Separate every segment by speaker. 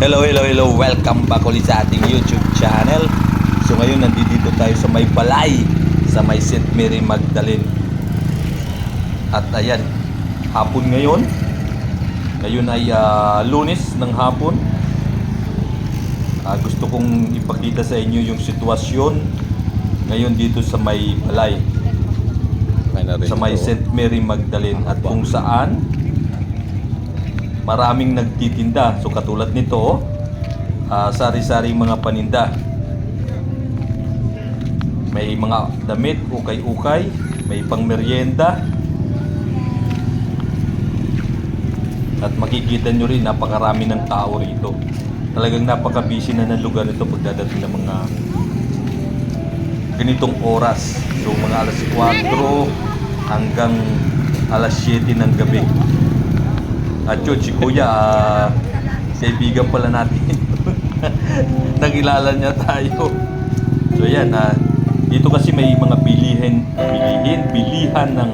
Speaker 1: Hello, hello, hello. Welcome back ulit sa ating YouTube channel. So ngayon nandito tayo sa may balay sa may St. Mary Magdalene. At ayan, hapon ngayon. Ngayon ay ah, lunes ng hapon. Ah, gusto kong ipakita sa inyo yung sitwasyon ngayon dito sa may balay sa may St. Mary Magdalene at kung saan maraming nagtitinda. So katulad nito, oh, ah, sari-sari mga paninda. May mga damit, ukay-ukay, may pangmeryenda. At makikita nyo rin, napakarami ng tao rito. Talagang napaka-busy na ng lugar nito pagdadating ng mga ganitong oras. So mga alas 4 hanggang alas 7 ng gabi. At yun, si Kuya, ah, kaibigan pala natin. Nakilala niya tayo. So yan, ah, dito kasi may mga bilihin, bilihin, bilihan ng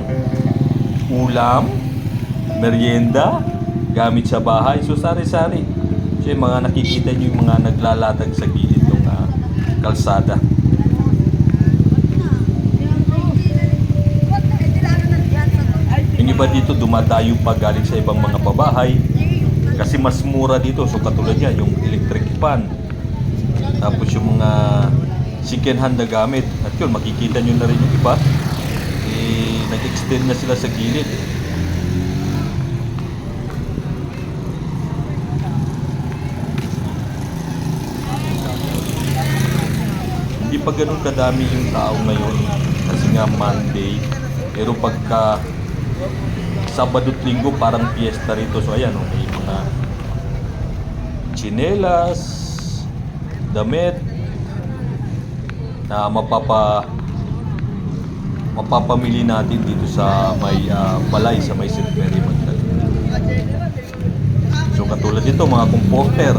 Speaker 1: ulam, merienda, gamit sa bahay. So sari-sari. So yung mga nakikita niyo yung mga naglalatag sa gilid ng ah, kalsada. Iba dito dumadayo pa galing sa ibang mga babahay kasi mas mura dito. So katulad yan, yung electric fan. Tapos yung mga second hand na gamit. At yun, makikita nyo na rin yung iba. Eh, nag-extend na sila sa gilid. Hindi pa ganun kadami yung tao ngayon kasi nga Monday. Pero pagka Sabado at Linggo parang fiesta rito. So ayan, oh, may mga chinelas, damit na mapapa mapapamili natin dito sa may ah, balay sa may St. Mary Magdalene. So katulad nito mga comforter.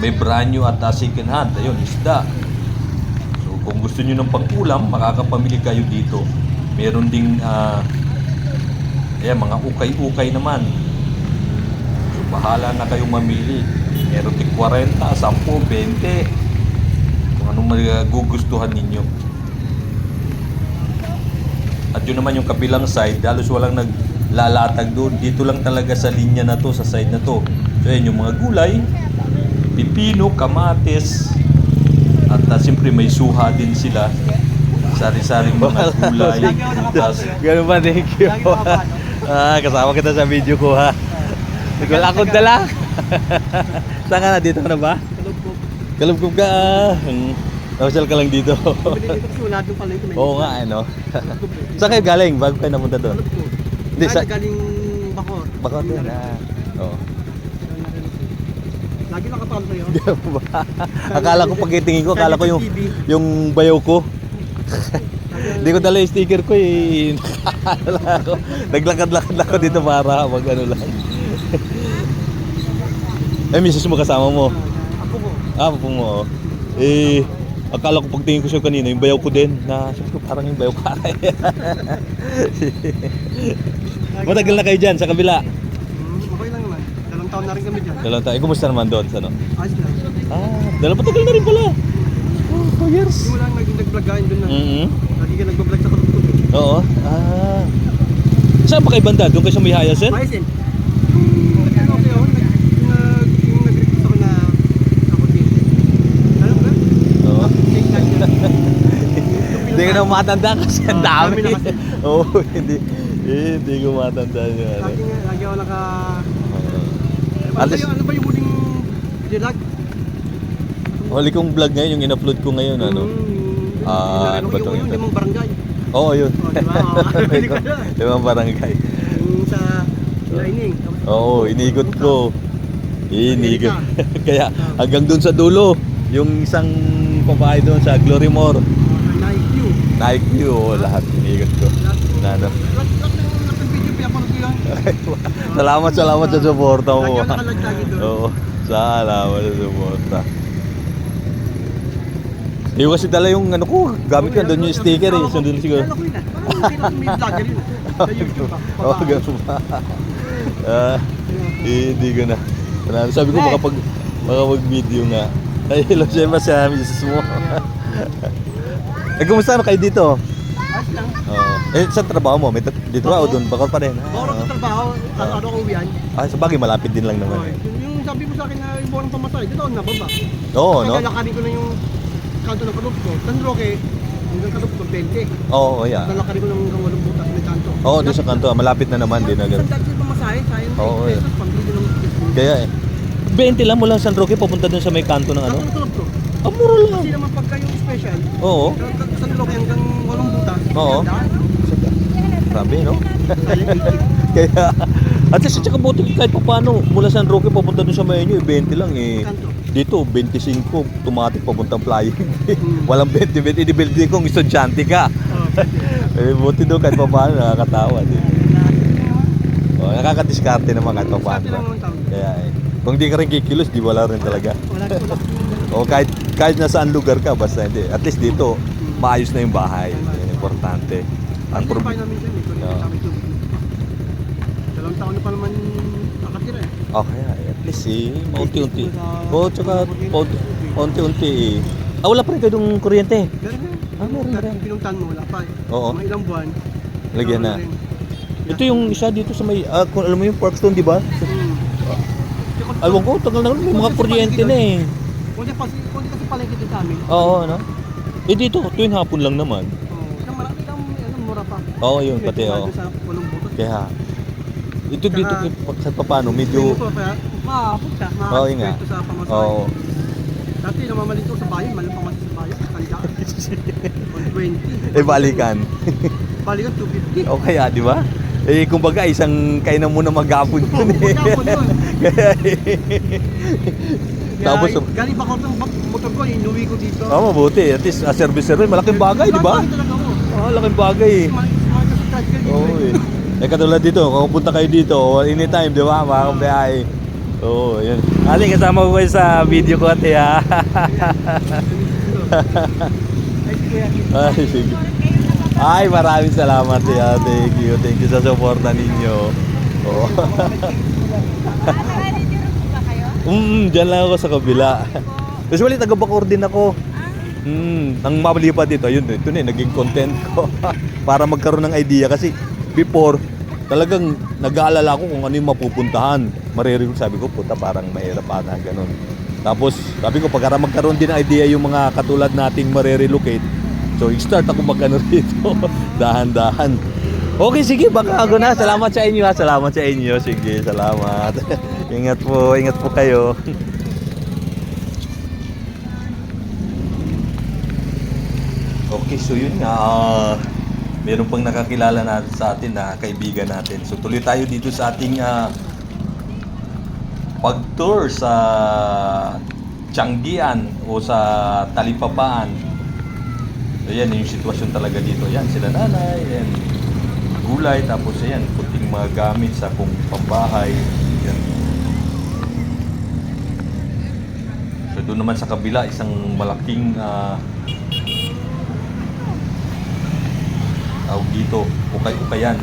Speaker 1: May brand new at uh, second hand. Ayun, isda. So kung gusto niyo ng pang-ulam, makakapamili kayo dito. Meron ding ah, ayan, mga ukay-ukay naman. So bahala na kayong mamili. Meron tig 40, 10, 20. Kung anong magugustuhan ninyo. At yun naman yung kabilang side, halos walang naglalatag doon. Dito lang talaga sa linya na to, sa side na to. So yan yung mga gulay, pipino, kamatis, at uh, siyempre may suha din sila. Sari-saring mga gulay, prutas.
Speaker 2: Ganun ba, thank you. ah, kasama kita sa video ko ha. Nagwala akong dala. Saan ka na? Dito na ba? Kalubkob ka. ah. Hmm. Napasyal ka lang dito. Oo nga, ano. Saan kayo galing? Bago kayo namunta doon? Hindi, sa...
Speaker 3: galing Bacor.
Speaker 2: Baka doon, ah. Oo.
Speaker 3: Lagi nakapalo sa'yo.
Speaker 2: Akala ko pagkitingin ko, akala ko yung yung bayaw ko. Hindi ko dala yung sticker ko eh. Nakakala ko. Naglakad-lakad ako dito para mag ano lang. eh, misis mo kasama mo.
Speaker 3: Ako po.
Speaker 2: Ah, po mo. oh. Eh, akala ko pagtingin ko siya kanina, yung bayaw ko din. Na, sabi ko parang yung bayaw ka. Matagal na kayo dyan sa kabila.
Speaker 3: Hmm, okay lang naman. Dalawang taon na rin kami dyan.
Speaker 2: Dalawang tayo. Eh, kumusta naman doon? Sa ano?
Speaker 3: Ayos lang.
Speaker 2: Ah, dalawang patagal na rin pala. Oh, two years.
Speaker 3: Hindi mo lang naging nag-vlogain doon na.
Speaker 2: Mm-hmm.
Speaker 3: Lagi ka nag-vlog sa Kalugtog.
Speaker 2: Oo. Ah. Saan pa kayo banda? Doon kayo sa may Hyacinth?
Speaker 3: Ano ba? Yun.
Speaker 2: Hindi ko na matanda kasi ang
Speaker 3: Ah,
Speaker 2: dami. Oo, hindi. Eh, hindi ko matanda ano.
Speaker 3: Lagi nga, lagi ako naka... Ano, ba ano ba yung huling vlog?
Speaker 2: Huli kong vlog ngayon, yung in-upload ko ngayon, ano?
Speaker 3: Hmm,
Speaker 2: Ah, ano ba
Speaker 3: yung-
Speaker 2: tong
Speaker 3: yung limang barangay.
Speaker 2: Oo, yun.
Speaker 3: Oh, di ba? Hindi alam.
Speaker 2: Limang barangay.
Speaker 3: Yung sa Lining.
Speaker 2: Oo, inigot ko. Inigot. Kaya hanggang doon sa dulo, yung isang babae doon sa Glory More,
Speaker 3: Nike Q.
Speaker 2: Nike view, oo, lahat inigot ko. Na,
Speaker 3: yun.
Speaker 2: salamat, salamat sa suporta mo. Oo, salamat sa suporta. Hindi ko kasi dala yung ano ko, gamit ko doon yung sticker eh. Sundin siguro.
Speaker 3: Kaya ko yun ah. Parang may vlogger yun ah. Sa YouTube ah.
Speaker 2: Oo, ganun ba? Ah, eh, hindi ko na.
Speaker 1: Marami. Sabi ko makapag, makapag-video nga. Ay, hello ba sa misis mo? eh, kumusta na kayo dito?
Speaker 2: Ayos lang.
Speaker 1: Oo. eh, sa trabaho mo? May dito ba o doon? Bakor pa rin? Ah,
Speaker 2: sa trabaho, ano ano ko uwian.
Speaker 1: ah, sa bagay, malapit din lang naman.
Speaker 2: Yung, yung sabi mo sa akin na yung buwan pamatay, dito ako nababa.
Speaker 1: Oo, no?
Speaker 2: Lalakarin ko na yung kanto ng. San Roque, hanggang kalup ko, 20.
Speaker 1: Oo, oh, yeah.
Speaker 2: Lalakarin ko ng hanggang walong butas may kanto.
Speaker 1: Oo, doon sa kanto. Malapit na naman din agad.
Speaker 2: Isang dati pamasahe, sayang
Speaker 1: Oo,
Speaker 2: 8
Speaker 1: eh.
Speaker 2: pesos, pambili ng biscuit.
Speaker 1: Kaya eh. 20 lang mula San Roque papunta doon sa may kanto ng ano?
Speaker 2: Kanto ng kalup ko.
Speaker 1: Ah, mura lang.
Speaker 2: Kasi naman pagka yung special,
Speaker 1: Oo.
Speaker 2: San Roque hanggang walong butas.
Speaker 1: Oo. Grabe, no?
Speaker 2: Sayang 80.
Speaker 1: Kaya, at least, tsaka buti kahit pa paano, mula San Roque papunta doon sa Maynyo, eh, 20 lang eh.
Speaker 2: Kanto.
Speaker 1: Dito, 25, automatic papuntang flying.
Speaker 2: Hmm.
Speaker 1: Walang 20, 20, inibildi kong estudyante ka.
Speaker 2: Oh,
Speaker 1: Eh, buti doon kahit pa paano, nakakatawa din. Oh, nakakadiskarte naman kahit pa paano. Kaya eh, kung di ka rin kikilos, di wala rin talaga. O kahit, kahit nasaan lugar ka, basta hindi. At least dito, maayos na yung bahay. Yan, importante. Ang
Speaker 2: Ang
Speaker 1: prob-
Speaker 2: pa namin dyan eh, tubig. Dalawang taon na pa naman nakatira eh.
Speaker 1: Oh, kaya at least eh, maunti-unti. Oo, tsaka paunti- paunti-unti eh. Ah, wala pa rin kayo ng kuryente.
Speaker 2: Meron na.
Speaker 1: Ah, meron, meron.
Speaker 2: Pinuntan mo, wala pa eh.
Speaker 1: Oo.
Speaker 2: Mga ilang buwan.
Speaker 1: Lagyan na.
Speaker 2: rin.
Speaker 1: Ito yung isa dito sa may, ah, kung alam mo yung Parkstone, di ba?
Speaker 2: Hmm.
Speaker 1: Alam ko, tagal na may mga kuryente na eh.
Speaker 2: Kung di, pas- kung di kasi palengke din sa amin.
Speaker 1: Oo, ano? Eh dito, tuwing hapon lang naman.
Speaker 2: Oo. Marami kang ano, mura pa.
Speaker 1: Oo, yun, pati, oo. Kaya, ito dito,
Speaker 2: Tsaka-
Speaker 1: kahit pa paano, medyo,
Speaker 2: Ko maapot siya.
Speaker 1: Oo, yun nga.
Speaker 2: sa pamasahe.
Speaker 1: oo.
Speaker 2: Dati namamalito sa bayan, malang pamasahe sa bayan. Tanda. 120.
Speaker 1: Eh, balikan.
Speaker 2: Balikan 250.
Speaker 1: O kaya, di ba? Eh, kumbaga, isang kainan muna maghapon yun eh.
Speaker 2: Maghapon yun.
Speaker 1: Kaya, eh. Tapos,
Speaker 2: galing pa ako ng motor ko, inuwi ko dito.
Speaker 1: oh, mabuti. At least, ah, service service, malaking bagay, di ba?
Speaker 2: Bakit talaga ako?
Speaker 1: Oh, bagay eh.
Speaker 2: Tricycle dito
Speaker 1: Oo
Speaker 2: eh.
Speaker 1: eh. Eh katulad dito, kung punta kayo dito, anytime, di ba? Mga Oo, yun. Aling, kasama ko kayo sa video ko ate ha.
Speaker 2: Ay, Kuya.
Speaker 1: Ay, sige. Ay, maraming salamat ya. Thank you. Thank you sa suporta ninyo. Oo. Mm, dyan lang ako sa kabila. Usually, taga Bacoor din ako. Mm, nang malipat dito, yun, ito na, eh, naging content ko. Para magkaroon ng idea kasi before, talagang nag-aalala ko kung ano yung mapupuntahan. Maririnig sabi ko, puta, parang mahirap ata, ganun. Tapos, sabi ko, pagkara magkaroon din ng idea yung mga katulad nating marirelocate, so, start ako magano rito. Dahan-dahan. Okay, sige, baka ako na. Salamat sa inyo ha. Salamat sa inyo. Sige, salamat. ingat po, ingat po kayo. Okay, so yun nga. ah, meron pang nakakilala natin sa atin na kaibigan natin. So tuloy tayo dito sa ating ah, pag-tour sa Changian o sa Talipapaan. So yan yung sitwasyon talaga dito. Yan sila nanay, yan gulay, tapos yan, puting mga gamit sa kung pambahay. Yan. So doon naman sa kabila, isang malaking ah, tawag dito, ukay-ukayan.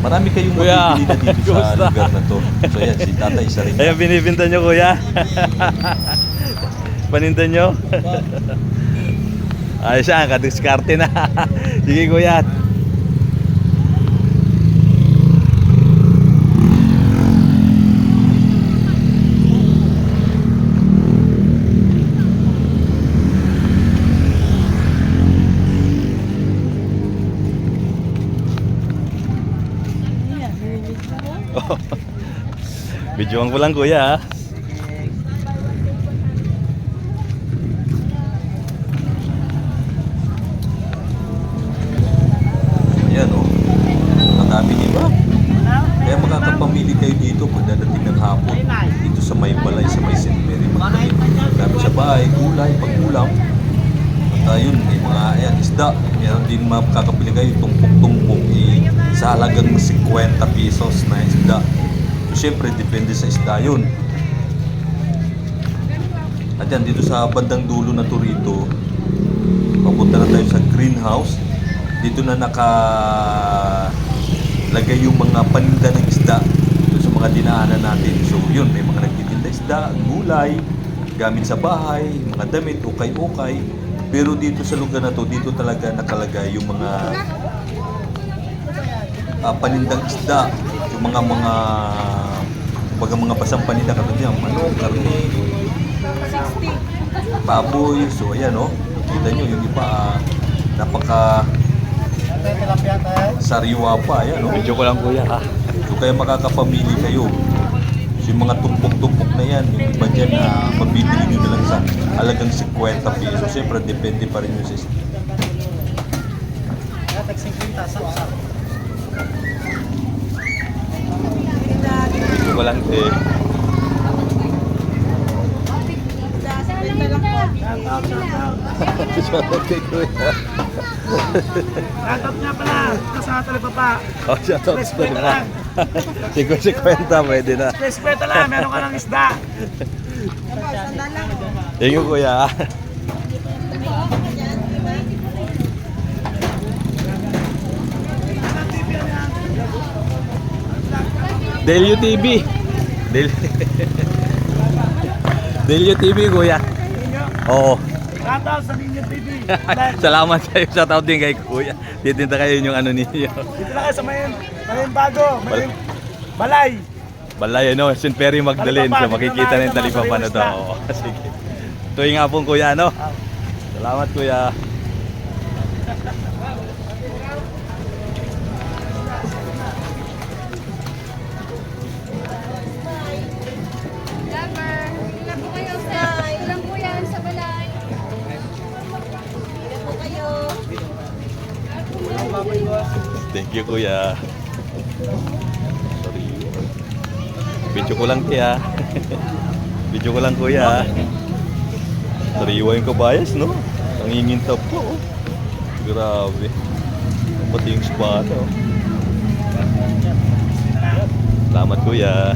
Speaker 1: Marami kayong Kuya, Eh,
Speaker 2: gitu,
Speaker 1: Kumusta?
Speaker 2: ya, lugar na to. So yan, si tatay isa rin.
Speaker 1: Ayan, binibinta nyo kuya. Paninda nyo? Ay siya, kadiskarte na. Sige kuya. Videoan ko lang kuya. ah.
Speaker 2: Ayan o. Ang dami di? Kaya makakapamili kayo dito pagdadating ng hapon. Dito sa may balay, sa may St. Mary Magdalene. Sa bahay, gulay, pagkulang. At ayun, may mga ayan, isda. Meron din makakapili kayo tumpok-tumpok eh, sa halagang 50 pesos na isda. So, syempre, depende sa isda yun. At yan, dito sa bandang dulo na to rito, papunta na tayo sa greenhouse. Dito na naka lagay yung mga paninda ng isda mga dinaanan natin. So yun, may mga nagtitinda isda, gulay, gamit sa bahay, mga damit, ukay-ukay. Pero dito sa lugar na to, dito talaga nakalagay yung mga ah, panindang isda, yung mga mga baga mga basang paninda katulad yan, manok, karne, baboy. So ayan oh, kita nyo yung iba ah, napaka sariwa pa, ayan oh.
Speaker 1: Video ko lang kuya ha.
Speaker 2: So kaya makakapamili kayo. So yung mga tumpok-tumpok na yan, yung iba dyan na mabibili nyo na lang sa halagang 50 pesos. Siyempre, depende pa rin yung system.
Speaker 1: Lang eh. Shoutout kay kuya.
Speaker 4: Shoutout nga pala, ito sa talipapa.
Speaker 1: Oh, shoutout sa
Speaker 4: lang.
Speaker 1: Siguro si kwenta, pwede na.
Speaker 4: Respeto lang, meron ka ng isda.
Speaker 1: You kuya. Delio TV. Del Delio TV kuya. Oo.
Speaker 4: Shoutout sa Ninyo TV.
Speaker 1: Salamat kayo. Shoutout din kay kuya. Titinta kayo yung ano ninyo.
Speaker 4: Dito lang kayo sa Mayin, Mayin Bago, Mayin Balay.
Speaker 1: Balay ano, St. Perry Magdalene. So makikita na yung
Speaker 4: dito na,
Speaker 1: na to.
Speaker 4: sa
Speaker 1: Oo, sige. Tuwing nga pong kuya, no? Salamat kuya. Thank you kuya. Sorry. Video ko lang kuya. Video ko lang kuya. Sariwa yung kabayas, no? Nangingintab po. oh. Grabe. Pati yung spada. oh. Salamat kuya.